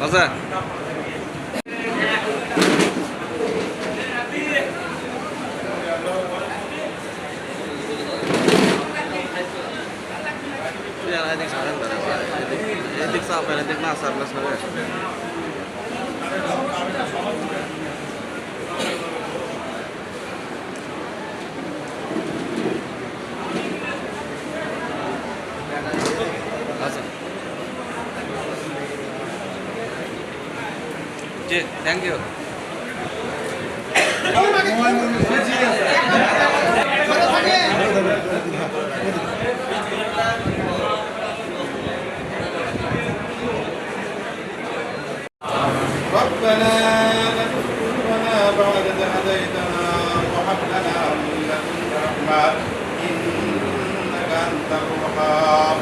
Masa? Yang sekarang berapa? Ini sampai nanti nasar lah sebenarnya. জি thank you ربنا لا تزغ قلوبنا بعد إذ هديتنا وهب لنا من لدنك رحمة إنك أنت الوهاب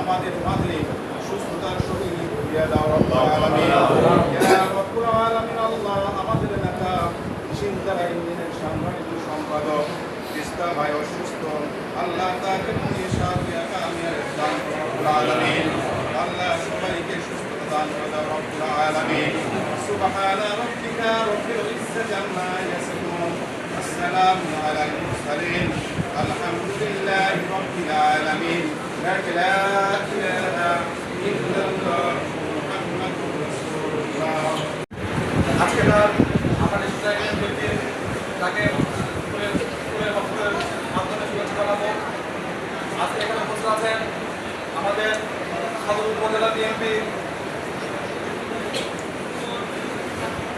আমাদের মাঝে সুস্থতার সহিত দিয়ে দাও রব্বুল আলামিন ইয়া রব্বুল আলামিন আল্লাহ আমাদের নেতা চিন্তারা ইঞ্জিনের সাংগঠনিক সম্পাদক তিস্তা ভাই অসুস্থ আল্লাহ তাকে তুমি সাথিয়া কামিয়ার দান করো রব্বুল আলামিন আল্লাহ সবাইকে সুস্থতা দান করে দাও রব্বুল আলামিন সুবহান রাব্বিকা রব্বিল ইজ্জাতি আম্মা ইয়াসিফুন السلام على المرسلين الحمد لله رب العالمين لا اله الا الله আছেন আমাদের সদর উপজেলা বিএনপি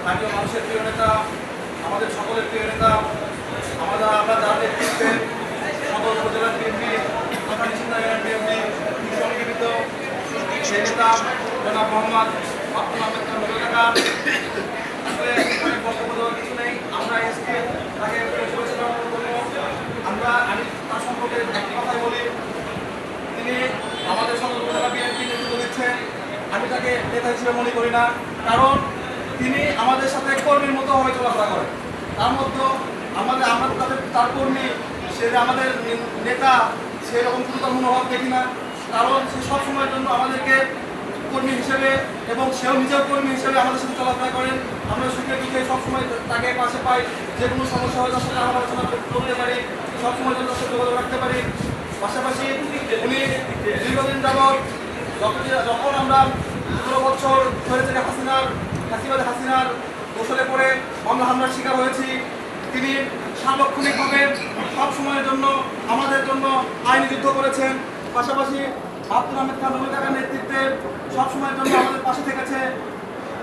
স্থানীয় মানুষের প্রিয় নেতা, আমাদের সকলের প্রিয় নেতা, আমাদের আমরা যার নেতৃত্বে সদর উপজেলা বিএনপি তথা নিশ্চিন্তা বিএনপি সংগঠিত সেই নেতা জনাব মোহাম্মদ কিছু নেই। আমরা এসকে তাকে পরিচালনা করব আমরা আমি তার সম্পর্কে একটি কথাই বলি তিনি আমাদের সদর উপজেলা বিএনপি নেতৃত্ব দিচ্ছেন তাকে নেতা হিসেবে মনে করি না, কারণ তিনি আমাদের সাথে কর্মীর মতো হয়ে চলাফেরা করেন। তার মধ্যে আমাদের, আমরা তাদের, তার কর্মী, সে আমাদের নেতা সেরকম কোনো মনোভাব দেখি না। কারণ সে সব সময়ের জন্য আমাদেরকে কর্মী হিসেবে এবং সেও নিজের কর্মী হিসেবে আমাদের সাথে চলাফেরা করেন। আমরা সুখে দুঃখে সবসময় তাকে পাশে পাই। যে কোনো সমস্যা হয় তার সাথে আমরা আলোচনা করতে পারি সবসময় জন্য সাথে যোগাযোগ রাখতে পারি। পাশাপাশি উনি দীর্ঘদিন যাবৎ যখন আমরা পনেরো বছর ধরে থেকে হাসিনার হাসিবাদ হাসিনার দোষরে পড়ে মামলা হামলার শিকার হয়েছি। তিনি সার্বক্ষণিকভাবে সব সময়ের জন্য, আমাদের জন্য আইনি যুদ্ধ করেছেন। পাশাপাশি আব্দুল আহমেদ খান রবি নেতৃত্বে সবসময়ের জন্য আমাদের পাশে থেকেছে।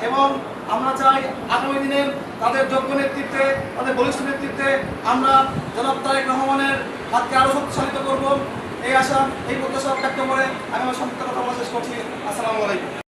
এবং আমরা চাই আগামী দিনে তাদের যোগ্য নেতৃত্বে, তাদের বলিষ্ঠ নেতৃত্বে আমরা জনাব তারেক রহমানের হাতকে আরও শক্তিশালিত করব। এই আশা, এই প্রত্যাশা ব্যক্ত করে আমি আমার সংক্ষিপ্ত কথা বলা শেষ করছি। আসসালামু আলাইকুম।